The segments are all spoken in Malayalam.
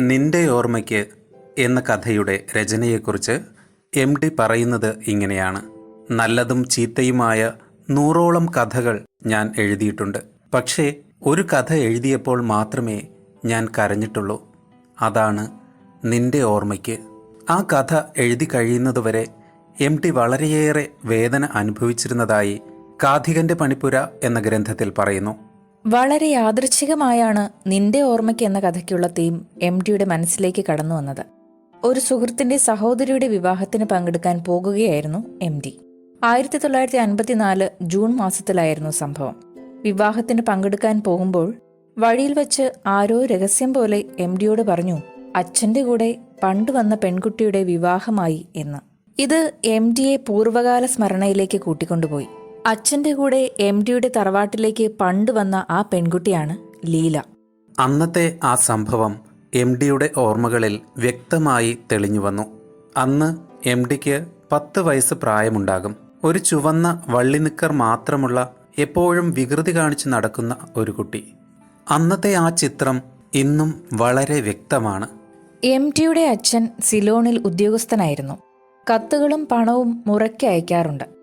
നിന്റെ ഓർമ്മയ്ക്ക് എന്ന കഥയുടെ രചനയെക്കുറിച്ച് എം ഡി പറയുന്നത് ഇങ്ങനെയാണ്. നല്ലതും ചീത്തയുമായ നൂറോളം കഥകൾ ഞാൻ എഴുതിയിട്ടുണ്ട്. പക്ഷേ ഒരു കഥ എഴുതിയപ്പോൾ മാത്രമേ ഞാൻ കരഞ്ഞിട്ടുള്ളൂ. അതാണ് നിന്റെ ഓർമ്മയ്ക്ക്. ആ കഥ എഴുതി കഴിയുന്നതുവരെ എം ടി വളരെയേറെ വേദന അനുഭവിച്ചിരുന്നതായി കാധികന്റെ പണിപ്പുര എന്ന ഗ്രന്ഥത്തിൽ പറയുന്നു. വളരെ യാദൃച്ഛികമായാണ് നിന്റെ ഓർമ്മയ്ക്ക് എന്ന കഥയ്ക്കുള്ള തീം എം ടിയുടെ മനസ്സിലേക്ക് കടന്നു വന്നത്. ഒരു സുഹൃത്തിന്റെ സഹോദരിയുടെ വിവാഹത്തിന് പങ്കെടുക്കാൻ പോകുകയായിരുന്നു എം ടി ആയിരത്തി തൊള്ളായിരത്തി അൻപത്തിനാല് ജൂൺ മാസത്തിലായിരുന്നു സംഭവം. വിവാഹത്തിന് പങ്കെടുക്കാൻ പോകുമ്പോൾ വഴിയിൽ വെച്ച് ആരോ രഹസ്യം പോലെ എം ഡിയോട് പറഞ്ഞു അച്ഛന്റെ കൂടെ പണ്ട് വന്ന പെൺകുട്ടിയുടെ വിവാഹമായി എന്ന്. ഇത് എം ഡിയെ പൂർവകാല സ്മരണയിലേക്ക് കൂട്ടിക്കൊണ്ടുപോയി. അച്ഛന്റെ കൂടെ എം ഡിയുടെ തറവാട്ടിലേക്ക് പണ്ട് വന്ന ആ പെൺകുട്ടിയാണ് ലീല. അന്നത്തെ ആ സംഭവം എം ഡിയുടെ ഓർമ്മകളിൽ വ്യക്തമായി തെളിഞ്ഞു വന്നു. അന്ന് എം ഡിക്ക് പത്ത് വയസ്സ് പ്രായമുണ്ടാകും. ഒരു ചുവന്ന വള്ളിനിക്കർ മാത്രമുള്ള എപ്പോഴും വികൃതി കാണിച്ചു നടക്കുന്ന ഒരു കുട്ടി. അന്നത്തെ ആ ചിത്രം ഇന്നും വളരെ വ്യക്തമാണ്. എം ടിയുടെ അച്ഛൻ സിലോണിൽ ഉദ്യോഗസ്ഥനായിരുന്നു. കത്തുകളും പണവും മുറയ്ക്ക് അയക്കാറുണ്ട്.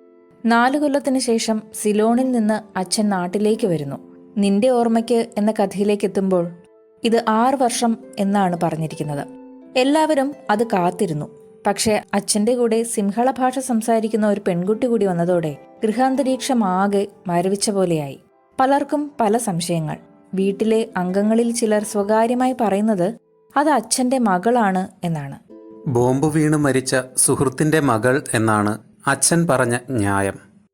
നാലു കൊല്ലത്തിന് ശേഷം സിലോണിൽ നിന്ന് അച്ഛൻ നാട്ടിലേക്ക് വരുന്നു. നിന്റെ ഓർമ്മയ്ക്ക് എന്ന കഥയിലേക്ക് എത്തുമ്പോൾ ഇത് ആറ് വർഷം എന്നാണ് പറഞ്ഞിരിക്കുന്നത്. എല്ലാവരും അത് കാത്തിരുന്നു. പക്ഷേ അച്ഛന്റെ കൂടെ സിംഹള ഭാഷ സംസാരിക്കുന്ന ഒരു പെൺകുട്ടി കൂടി വന്നതോടെ ഗൃഹാന്തരീക്ഷം ആകെ മരവിച്ച പോലെയായി. പലർക്കും പല സംശയങ്ങൾ. വീട്ടിലെ അംഗങ്ങളിൽ ചിലർ സ്വകാര്യമായി പറയുന്നത് അത് അച്ഛന്റെ മകളാണ് എന്നാണ്. ബോംബ് വീണ് മരിച്ച സുഹൃത്തിന്റെ മകൾ എന്നാണ് അച്ഛൻ പറഞ്ഞ ന്യായം.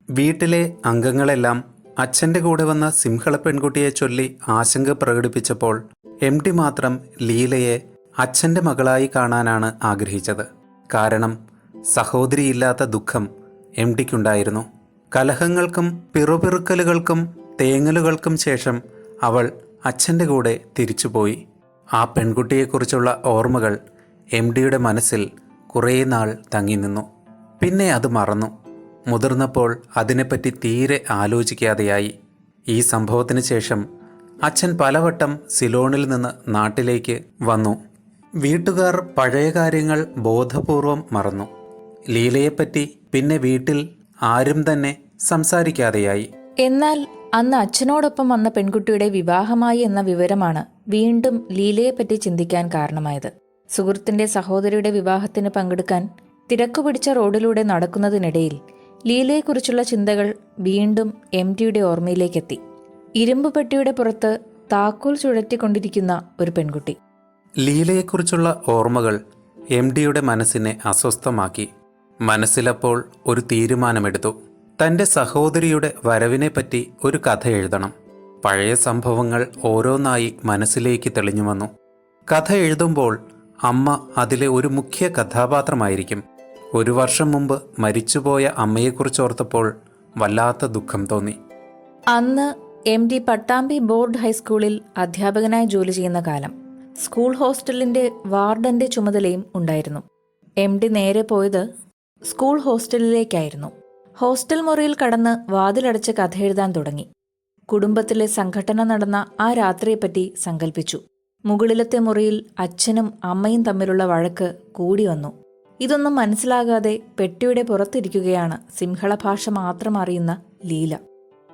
വീട്ടിലെ അംഗങ്ങളെല്ലാം അച്ഛന്റെ കൂടെ വന്ന സിംഹള പെൺകുട്ടിയെ ചൊല്ലി ആശങ്ക പ്രകടിപ്പിച്ചപ്പോൾ എം ടി മാത്രം ലീലയെ അച്ഛന്റെ മകളായി കാണാനാണ് ആഗ്രഹിച്ചത്. കാരണം സഹോദരിയില്ലാത്ത ദുഃഖം എം ടിക്കുണ്ടായിരുന്നു. കലഹങ്ങൾക്കും പിറുപിറുക്കലുകൾക്കും തേങ്ങലുകൾക്കും ശേഷം അവൾ അച്ഛന്റെ കൂടെ തിരിച്ചുപോയി. ആ പെൺകുട്ടിയെക്കുറിച്ചുള്ള ഓർമ്മകൾ എം ഡിയുടെ മനസ്സിൽ കുറേ നാൾ തങ്ങി നിന്നു. പിന്നെ അത് മറന്നു. മുതിർന്നപ്പോൾ അതിനെപ്പറ്റി തീരെ ആലോചിക്കാതെയായി. ഈ സംഭവത്തിന് ശേഷം അച്ഛൻ പലവട്ടം സിലോണിൽ നിന്ന് നാട്ടിലേക്ക് വന്നു. വീട്ടുകാർ പഴയ കാര്യങ്ങൾ ബോധപൂർവം മറന്നു. ലീലയെപ്പറ്റി പിന്നെ വീട്ടിൽ ആരും തന്നെ സംസാരിക്കാതെയായി. എന്നാൽ അന്ന് അച്ഛനോടൊപ്പം വന്ന പെൺകുട്ടിയുടെ വിവാഹമായി എന്ന വിവരമാണ് വീണ്ടും ലീലയെപ്പറ്റി ചിന്തിക്കാൻ കാരണമായത്. സുഹൃത്തിന്റെ സഹോദരിയുടെ വിവാഹത്തിന് പങ്കെടുക്കാൻ തിരക്കു പിടിച്ച റോഡിലൂടെ നടക്കുന്നതിനിടയിൽ ലീലയെക്കുറിച്ചുള്ള ചിന്തകൾ വീണ്ടും എം ടിയുടെ ഓർമ്മയിലേക്കെത്തി. ഇരുമ്പ് പെട്ടിയുടെ പുറത്ത് താക്കോൽ ചുഴറ്റിക്കൊണ്ടിരിക്കുന്ന ഒരു പെൺകുട്ടി. ലീലയെക്കുറിച്ചുള്ള ഓർമ്മകൾ എം ഡിയുടെ മനസ്സിനെ അസ്വസ്ഥമാക്കി. മനസ്സിലപ്പോൾ ഒരു തീരുമാനമെടുത്തു. തന്റെ സഹോദരിയുടെ വരവിനെപ്പറ്റി ഒരു കഥ എഴുതണം. പഴയ സംഭവങ്ങൾ ഓരോന്നായി മനസ്സിലേക്ക് തെളിഞ്ഞു വന്നു കഥ എഴുതുമ്പോൾ അമ്മ അതിലെ ഒരു മുഖ്യ കഥാപാത്രമായിരിക്കും. ഒരു വർഷം മുമ്പ് മരിച്ചുപോയ അമ്മയെക്കുറിച്ച് ഓർത്തപ്പോൾ വല്ലാത്ത ദുഃഖം തോന്നി. അന്ന് എം ഡി പട്ടാമ്പി ബോർഡ് ഹൈസ്കൂളിൽ അധ്യാപകനായി ജോലി ചെയ്യുന്ന കാലം. സ്കൂൾ ഹോസ്റ്റലിന്റെ വാർഡന്റെ ചുമതലയും ഉണ്ടായിരുന്നു. എം ഡി നേരെ പോയത് സ്കൂൾ ഹോസ്റ്റലിലേക്കായിരുന്നു. ഹോസ്റ്റൽ മുറിയിൽ കടന്ന് വാതിലടച്ച് കഥ എഴുതാൻ തുടങ്ങി. കുടുംബത്തിലെ സംഘടന നടന്ന ആ രാത്രിയെപ്പറ്റി സങ്കല്പിച്ചു മുകളിലത്തെ മുറിയിൽ അച്ഛനും അമ്മയും തമ്മിലുള്ള വഴക്ക് കൂടി വന്നു. ഇതൊന്നും മനസ്സിലാകാതെ പെട്ടിയുടെ പുറത്തിരിക്കുകയാണ് സിംഹള ഭാഷ മാത്രം അറിയുന്ന ലീല.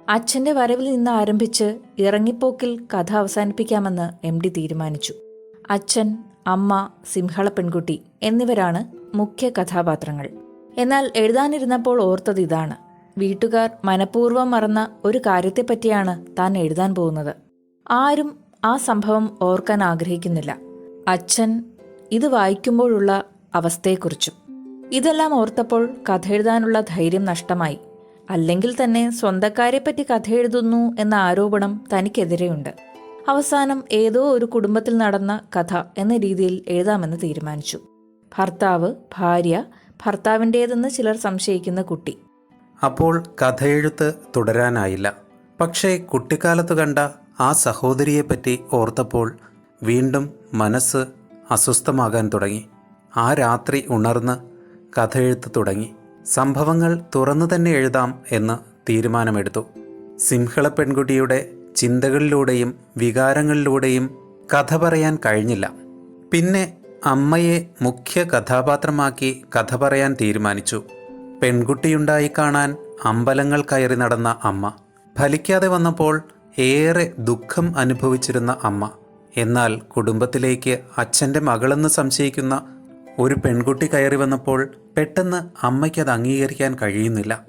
അച്ഛന്റെ വരവിൽ നിന്ന് ആരംഭിച്ച് ഇറങ്ങിപ്പോക്കിൽ കഥ അവസാനിപ്പിക്കാമെന്ന് എം ഡി തീരുമാനിച്ചു. അച്ഛൻ അമ്മ സിംഹള പെൺകുട്ടി എന്നിവരാണ് മുഖ്യ കഥാപാത്രങ്ങൾ. എന്നാൽ എഴുതാനിരുന്നപ്പോൾ ഓർത്തത് ഇതാണ്. വീട്ടുകാർ മനഃപൂർവം മറന്ന ഒരു കാര്യത്തെപ്പറ്റിയാണ് താൻ എഴുതാൻ പോകുന്നത്. ആരും ആ സംഭവം ഓർക്കാൻ ആഗ്രഹിക്കുന്നില്ല. അച്ഛൻ ഇത് വായിക്കുമ്പോഴുള്ള അവസ്ഥയെക്കുറിച്ചും. ഇതെല്ലാം ഓർത്തപ്പോൾ കഥ എഴുതാനുള്ള ധൈര്യം നഷ്ടമായി. അല്ലെങ്കിൽ തന്നെ സ്വന്തക്കാരെപ്പറ്റി കഥ എഴുതുന്നു എന്ന ആരോപണം തനിക്കെതിരെയുണ്ട്. അവസാനം ഏതോ ഒരു കുടുംബത്തിൽ നടന്ന കഥ എന്ന രീതിയിൽ എഴുതാമെന്ന് തീരുമാനിച്ചു. ഭർത്താവ് ഭാര്യ ഭർത്താവിന്റേതെന്ന് ചിലർ സംശയിക്കുന്ന കുട്ടി. അപ്പോൾ കഥയെഴുത്ത് തുടരാനായില്ല. പക്ഷേ കുട്ടിക്കാലത്ത് കണ്ട ആ സഹോദരിയെപ്പറ്റി ഓർത്തപ്പോൾ വീണ്ടും മനസ്സ് അസ്വസ്ഥമാകാൻ തുടങ്ങി. ആ രാത്രി ഉണർന്ന് കഥയെഴുത്ത് തുടങ്ങി. സംഭവങ്ങൾ തുറന്നു തന്നെ എഴുതാം എന്ന് തീരുമാനമെടുത്തു. സിംഹള പെൺകുട്ടിയുടെ ചിന്തകളിലൂടെയും വികാരങ്ങളിലൂടെയും കഥ പറയാൻ കഴിഞ്ഞില്ല. പിന്നെ അമ്മയെ മുഖ്യ കഥാപാത്രമാക്കി കഥ പറയാൻ തീരുമാനിച്ചു. പെൺകുട്ടിയുണ്ടായി കാണാൻ അമ്പലങ്ങൾ കയറി നടന്ന അമ്മ. ഫലിക്കാതെ വന്നപ്പോൾ ഏറെ ദുഃഖം അനുഭവിച്ചിരുന്ന അമ്മ. എന്നാൽ കുടുംബത്തിലേക്ക് അച്ഛന്റെ മകളെന്ന് സംശയിക്കുന്ന ഒരു പെൺകുട്ടി കയറി വന്നപ്പോൾ പെട്ടെന്ന് അമ്മയ്ക്കത് അംഗീകരിക്കാൻ കഴിയുന്നില്ല.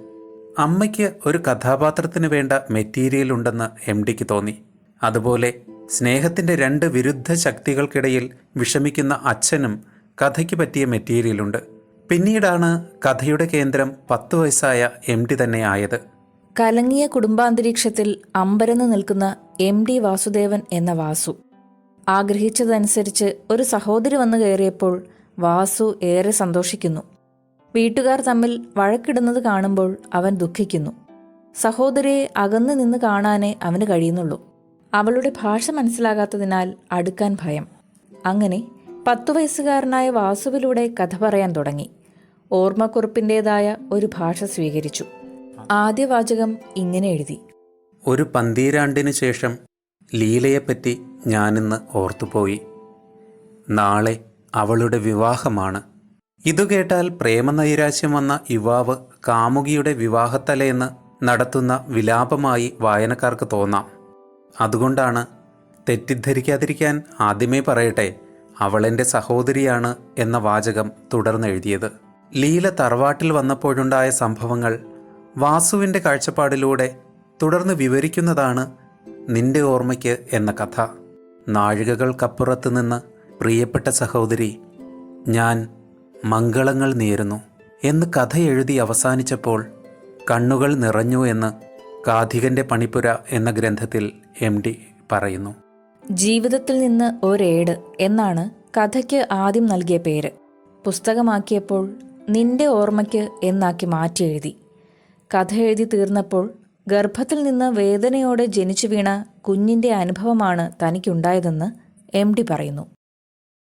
അമ്മയ്ക്ക് ഒരു കഥാപാത്രത്തിന് വേണ്ട മെറ്റീരിയൽ ഉണ്ടെന്ന് എം ഡിക്ക് തോന്നി. അതുപോലെ സ്നേഹത്തിന്റെ രണ്ട് വിരുദ്ധ ശക്തികൾക്കിടയിൽ വിഷമിക്കുന്ന അച്ഛനും കഥയ്ക്ക് പറ്റിയ മെറ്റീരിയലുണ്ട് പിന്നീടാണ് കഥയുടെ കേന്ദ്രം പത്ത് വയസ്സായ എം ഡി തന്നെ ആയത്. കലങ്ങിയ കുടുംബാന്തരീക്ഷത്തിൽ അമ്പരന്ന് നിൽക്കുന്ന എം ഡി വാസുദേവൻ എന്ന വാസു. ആഗ്രഹിച്ചതനുസരിച്ച് ഒരു സഹോദരി വന്നു കയറിയപ്പോൾ വാസു ഏറെ സന്തോഷിക്കുന്നു. വീട്ടുകാർ തമ്മിൽ വഴക്കിടുന്നത് കാണുമ്പോൾ അവൻ ദുഃഖിക്കുന്നു. സഹോദരിയെ അകന്നു നിന്ന് കാണാനേ അവന് കഴിയുന്നുള്ളൂ. അവളുടെ ഭാഷ മനസ്സിലാകാത്തതിനാൽ അടുക്കാൻ ഭയം. അങ്ങനെ പത്തു വയസ്സുകാരനായ വാസുവിലൂടെ കഥ പറയാൻ തുടങ്ങി. ഓർമ്മക്കുറിപ്പിന്റെതായ ഒരു ഭാഷ സ്വീകരിച്ചു. ആദ്യ വാചകം ഇങ്ങനെ എഴുതി. ഒരു പന്തീരാണ്ടിനു ശേഷം ലീലയെപ്പറ്റി ഞാനിന്ന് ഓർത്തുപോയി. നാളെ അവളുടെ വിവാഹമാണ്. ഇതു കേട്ടാൽ പ്രേമനൈരാശ്യം വന്ന യുവാവ് കാമുകിയുടെ വിവാഹത്തലേന്ന് നടത്തുന്ന വിലാപമായി വായനക്കാർക്ക് തോന്നാം. അതുകൊണ്ടാണ് തെറ്റിദ്ധരിക്കാതിരിക്കാൻ ആദ്യമേ പറയട്ടെ അവളെന്റെ സഹോദരിയാണ് എന്ന വാചകം തുടർന്നെഴുതിയത്. ലീല തറവാട്ടിൽ വന്നപ്പോഴുണ്ടായ സംഭവങ്ങൾ വാസുവിന്റെ കാഴ്ചപ്പാടിലൂടെ തുടർന്ന് വിവരിക്കുന്നതാണ് നിന്റെ ഓർമ്മയ്ക്ക് എന്ന കഥ. നാഴികകൾക്കപ്പുറത്ത് നിന്ന് പ്രിയപ്പെട്ട സഹോദരി ഞാൻ മംഗളങ്ങൾ നേരുന്നു എന്ന് കഥ എഴുതി അവസാനിച്ചപ്പോൾ കണ്ണുകൾ നിറഞ്ഞു എന്ന് കാഥികന്റെ പണിപ്പുര എന്ന ഗ്രന്ഥത്തിൽ എം ഡി പറയുന്നു. ജീവിതത്തിൽ നിന്ന് ഒരേട് എന്നാണ് കഥയ്ക്ക് ആദ്യം നൽകിയ പേര്. പുസ്തകമാക്കിയപ്പോൾ നിന്റെ ഓർമ്മയ്ക്ക് എന്നാക്കി മാറ്റി എഴുതി. കഥ എഴുതി തീർന്നപ്പോൾ ഗർഭത്തിൽ നിന്ന് വേദനയോടെ ജനിച്ചു വീണ കുഞ്ഞിന്റെ അനുഭവമാണ് തനിക്കുണ്ടായതെന്ന് എം ഡി പറയുന്നു.